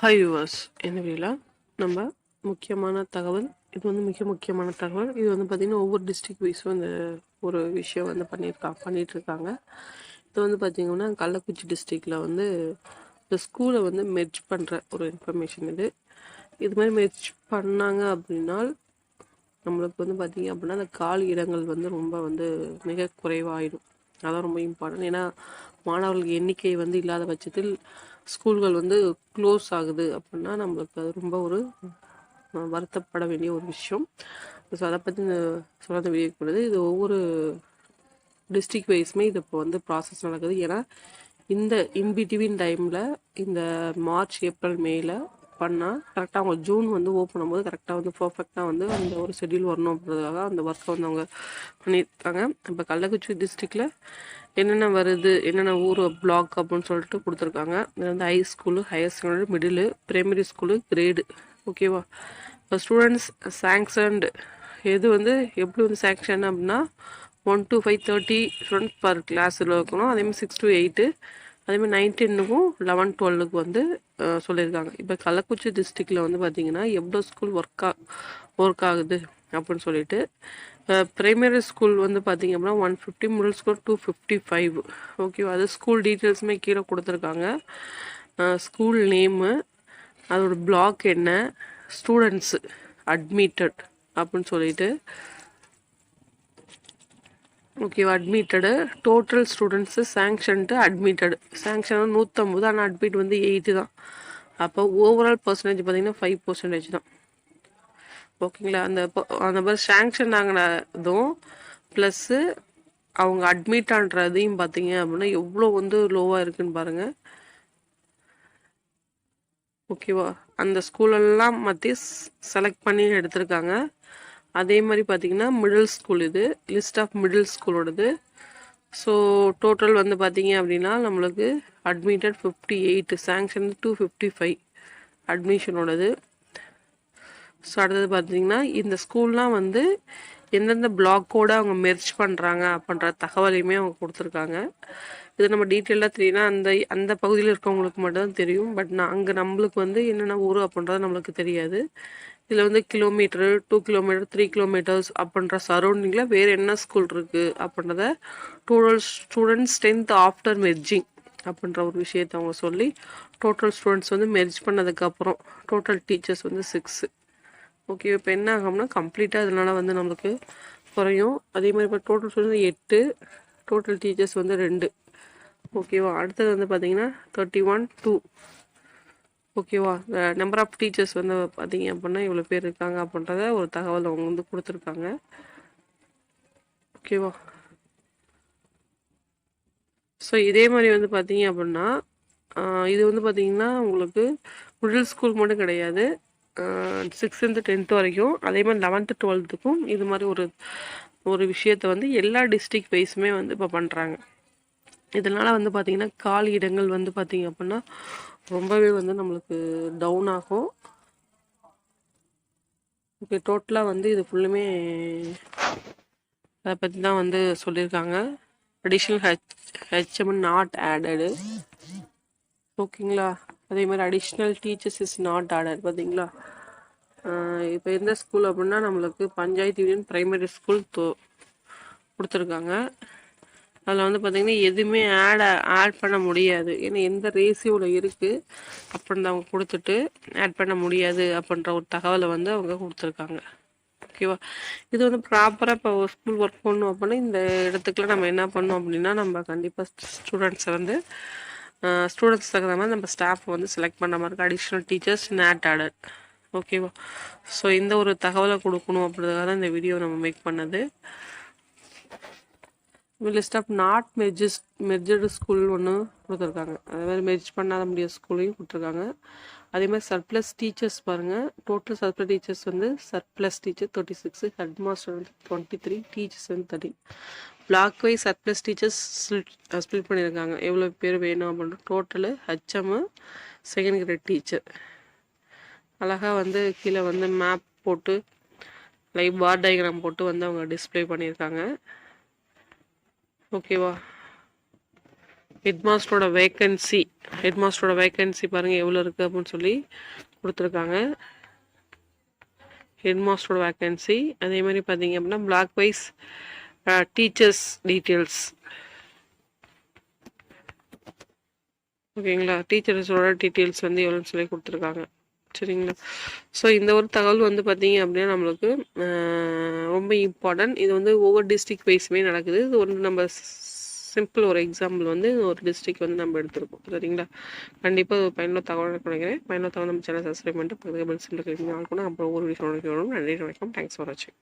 Hi viewers இந்த வீடியோவில் நம்ம முக்கியமான தகவல் இது வந்து மிக முக்கியமான தகவல். இது வந்து பார்த்திங்கன்னா ஒவ்வொரு டிஸ்ட்ரிக்ட் வைஸும் இந்த ஒரு விஷயம் வந்து பண்ணியிருக்கா பண்ணிகிட்ருக்காங்க இது வந்து பார்த்திங்கன்னா கள்ளக்குறிச்சி டிஸ்ட்ரிக்டில் வந்து இந்த ஸ்கூலை வந்து மெர்ஜ் பண்ணுற ஒரு இன்ஃபர்மேஷன் இது. இது மாதிரி மெர்ஜ் பண்ணாங்க அப்படின்னா நம்மளுக்கு வந்து பார்த்திங்க அப்படின்னா அந்த காலி இடங்கள் வந்து ரொம்ப வந்து மிக குறைவாயிடும். அதான் ரொம்ப இம்பார்ட்டன்ட் ஏன்னா மாணவர்கள் எண்ணிக்கை வந்து இல்லாத பட்சத்தில் ஸ்கூல்கள் வந்து க்ளோஸ் ஆகுது அப்படின்னா நம்மளுக்கு அது ரொம்ப ஒரு வருத்தப்பட வேண்டிய ஒரு விஷயம். ஸோ அதை பற்றி சொல்ல வீடியோ இது ஒவ்வொரு டிஸ்ட்ரிக் வைஸுமே இது இப்போ வந்து ப்ராசஸ் நடக்குது. ஏன்னா இந்த இன்பிட்வீன் டைமில் இந்த மார்ச் ஏப்ரல் மேல பண்ணால் கரெக்டாக அவங்க ஜூன் வந்து ஓப்பன் பண்ணும்போது கரெக்டாக வந்து பர்ஃபெக்டாக வந்து அந்த ஒரு ஷெடியூல் வரணும் அப்படின்றதுக்காக அந்த ஒர்க்கை வந்து அவங்க பண்ணியிருக்காங்க. இப்போ கள்ளக்குறிச்சி டிஸ்ட்ரிக்டில் என்னென்ன வருது என்னென்ன ஊர் பிளாக் அப்படின்னு சொல்லிட்டு கொடுத்துருக்காங்க. இது வந்து high school higher secondary middle primary school grade ஓகேவா இப்போ ஸ்டூடெண்ட்ஸ் சாங்ஷன்டு எது வந்து எப்படி வந்து சேங்ஷன் அப்படின்னா one to five thirty student per கிளாஸில் இருக்கணும். அதேமாதிரி சிக்ஸ் டு எயிட்டு அதேமாதிரி நைன்டீனுக்கும் லெவன் டுவெல்லுக்கு வந்து சொல்லியிருக்காங்க. இப்போ கள்ளக்குறிச்சி டிஸ்ட்ரிக்டில் வந்து பார்த்திங்கன்னா எவ்வளோ ஸ்கூல் ஒர்க் ஆ ஒர்க் ஆகுது அப்படின்னு சொல்லிட்டு ப்ரைமரி ஸ்கூல் வந்து பார்த்திங்க அப்படின்னா one fifty middle school two fifty five ஓகேவா அது ஸ்கூல் டீட்டெயில்ஸுமே கீழே கொடுத்துருக்காங்க. ஸ்கூல் நேமு அதோட பிளாக் என்ன? ஸ்டூடெண்ட்ஸு அட்மிட்டட் அப்படின்னு சொல்லிட்டு ஓகேவா admitted total students sanctioned admitted sanction நூற்றம்பது ஆனால் அட்மிட் வந்து எயிட்டு தான். அப்போ ஓவரால் பர்சன்டேஜ் பார்த்திங்கன்னா ஃபைவ் பர்சன்டேஜ் தான். ஓகேங்களா அந்த அந்த மாதிரி சேங்ஷன் ஆகினதும் ப்ளஸ்ஸு அவங்க அட்மிட் ஆன்றதையும் பார்த்தீங்க அப்படின்னா எவ்வளோ வந்து லோவாக இருக்குன்னு பாருங்கள் ஓகேவா அந்த ஸ்கூலெல்லாம் மற்றி செலக்ட் பண்ணி எடுத்திருக்காங்க. அதே மாதிரி பார்த்தீங்கன்னா மிடில் ஸ்கூல் இது லிஸ்ட் ஆஃப் மிடில் ஸ்கூலோடது ஸோ டோட்டல் வந்து பார்த்தீங்க அப்படின்னா நம்மளுக்கு admitted fifty eight sanction two fifty five அட்மிஷனோடது so அடுத்தது பார்த்தீங்கன்னா இந்த ஸ்கூல்லாம் வந்து எந்தெந்த பிளாக்கோடு அவங்க மெர்ச் பண்ணுறாங்க அப்படின்ற தகவலையுமே அவங்க கொடுத்துருக்காங்க. இது நம்ம டீட்டெயிலாக தெரியும்னா அந்த அந்த பகுதியில் இருக்கவங்களுக்கு மட்டும்தான் தெரியும். பட் நான் அங்கே நம்மளுக்கு வந்து என்னென்ன ஊர் அப்படின்றது நம்மளுக்கு தெரியாது. இதில் வந்து kilometre two kilometre three kilometres அப்படின்ற சரௌண்டிங்கில் வேறு என்ன ஸ்கூல் இருக்குது அப்படின்றத total students strength after merging அப்படின்ற ஒரு விஷயத்தை அவங்க சொல்லி டோட்டல் ஸ்டூடெண்ட்ஸ் வந்து மெர்ஜ் பண்ணதுக்கப்புறம் டோட்டல் டீச்சர்ஸ் வந்து சிக்ஸு ஓகே இப்போ என்ன ஆகும்னா கம்ப்ளீட்டாக இதனால் வந்து நம்மளுக்கு குறையும். அதே மாதிரி இப்போ டோட்டல் ஸ்டூடெண்ட்ஸ் எட்டு டோட்டல் டீச்சர்ஸ் வந்து ரெண்டு. ஓகேவா அடுத்தது வந்து பார்த்திங்கன்னா தேர்ட்டி ஒன் டூ ஓகேவா? நம்பர் ஆஃப் டீச்சர்ஸ் வந்து பார்த்தீங்க அப்படின்னா இவ்வளோ பேர் இருக்காங்க அப்படின்றத ஒரு தகவல் அவங்க வந்து கொடுத்துருக்காங்க. ஓகேவா? ஸோ இதே மாதிரி வந்து பார்த்தீங்க அப்படின்னா இது வந்து பார்த்தீங்கன்னா உங்களுக்கு மிடில் ஸ்கூல் மட்டும் கிடையாது. சிக்ஸ்த்து டென்த்து வரைக்கும். அதே மாதிரி லெவன்த்து டுவெல்த்துக்கும் இது மாதிரி ஒரு ஒரு விஷயத்த வந்து எல்லா டிஸ்ட்ரிக் வைஸுமே வந்து இப்போ பண்ணுறாங்க இதனால் வந்து பார்த்திங்கன்னா காலி இடங்கள் வந்து பார்த்திங்க அப்படின்னா ரொம்பவே வந்து நம்மளுக்கு டவுன் ஆகும். இப்போ டோட்டலாக வந்து இது ஃபுல்லுமே அதை பற்றி தான் வந்து சொல்லியிருக்காங்க additional H HM not added ஓகேங்களா? அதே மாதிரி additional teachers is not added பார்த்தீங்களா இப்போ எந்த ஸ்கூல் அப்படின்னா நம்மளுக்கு பஞ்சாயத்து யூனியன் ப்ரைமரி ஸ்கூல் தோ கொடுத்துருக்காங்க. அதில் வந்து பார்த்திங்கன்னா எதுவுமே ஆட் ஆட் பண்ண முடியாது. ஏன்னா எந்த ரேசியோவில் இருக்குது அப்படின்னு அவங்க கொடுத்துட்டு ஆட் பண்ண முடியாது அப்படின்ற ஒரு தகவலை வந்து அவங்க கொடுத்துருக்காங்க. ஓகேவா இது வந்து ப்ராப்பராக இப்போ ஸ்கூல் ஒர்க் பண்ணணும் அப்படின்னா இந்த இடத்துக்குலாம் நம்ம என்ன பண்ணோம் அப்படின்னா நம்ம கண்டிப்பாக ஸ்டூடெண்ட்ஸை வந்து ஸ்டூடெண்ட்ஸ் தகுந்த மாதிரி நம்ம ஸ்டாஃப் வந்து செலக்ட் பண்ண மாதிரி இருக்குது அடிஷ்னல் டீச்சர்ஸ் நேட் ஆடட் ஓகேவா ஸோ இந்த ஒரு தகவலை கொடுக்கணும் அப்படின்றதுக்காக தான் இந்த வீடியோ நம்ம மேக் பண்ணது. List of not merges merged school ஒன்று கொடுத்துருக்காங்க. அதே மாதிரி மெர்ஜ் பண்ணாத முடியாத ஸ்கூலையும் கொடுத்துருக்காங்க. அதே மாதிரி சர்ப்ளஸ் டீச்சர்ஸ் பாருங்கள் டோட்டல் சர்ப்ளஸ் டீச்சர்ஸ் வந்து surplus teacher thirty six head master வந்து டுவெண்ட்டி த்ரீ டீச்சர்ஸ் வந்து thirty block wise surplus teachers split பண்ணியிருக்காங்க. எவ்வளோ பேர் வேணும் அப்படின்ட்டு total HM second grade teacher அழகாக வந்து கீழே வந்து மேப் போட்டு லைவ் பார் டயக்ராம் போட்டு வந்து அவங்க டிஸ்பிளே பண்ணியிருக்காங்க. ஓகேவா? ஹெட் மாஸ்டரோட வேக்கன்சி ஹெட் மாஸ்டரோட வேக்கன்சி பாருங்கள் எவ்வளோ இருக்குது அப்படின்னு சொல்லி கொடுத்துருக்காங்க. ஹெட் மாஸ்டரோட வேக்கன்சி அதே மாதிரி பார்த்தீங்க அப்படின்னா பிளாக் வைஸ் டீச்சர்ஸ் டீட்டெயில்ஸ் ஓகேங்களா? டீச்சர்ஸோட டீட்டெயில்ஸ் வந்து எவ்வளோன்னு சொல்லி கொடுத்துருக்காங்க. சரிங்களா? ஸோ இந்த ஒரு தகவல் வந்து பார்த்தீங்க அப்படின்னா நம்மளுக்கு ரொம்ப இம்பார்ட்டன்ட் இது வந்து ஒவ்வொரு டிஸ்ட்ரிக்ட் வைஸுமே நடக்குது. இது ஒன்று நம்ம சிம்பிள் ஒரு எக்ஸாம்பிள் வந்து ஒரு டிஸ்ட்ரிக்ட் வந்து நம்ம எடுத்திருக்கோம். சரிங்களா? கண்டிப்பாக பயனுள்ள தகவல் நினைக்கிறேன். பயனுள்ள தகவல் நம்ம சேனல் சப்ஸ்கிரைப் பண்ணிட்டு பக்கத்தில் பெல் சிம்பிள் கிளிக் பண்ணி அப்புறம் ஒவ்வொரு விஷயம் நன்றி வணக்கம். தேங்க்ஸ் ஃபார் வாட்சிங்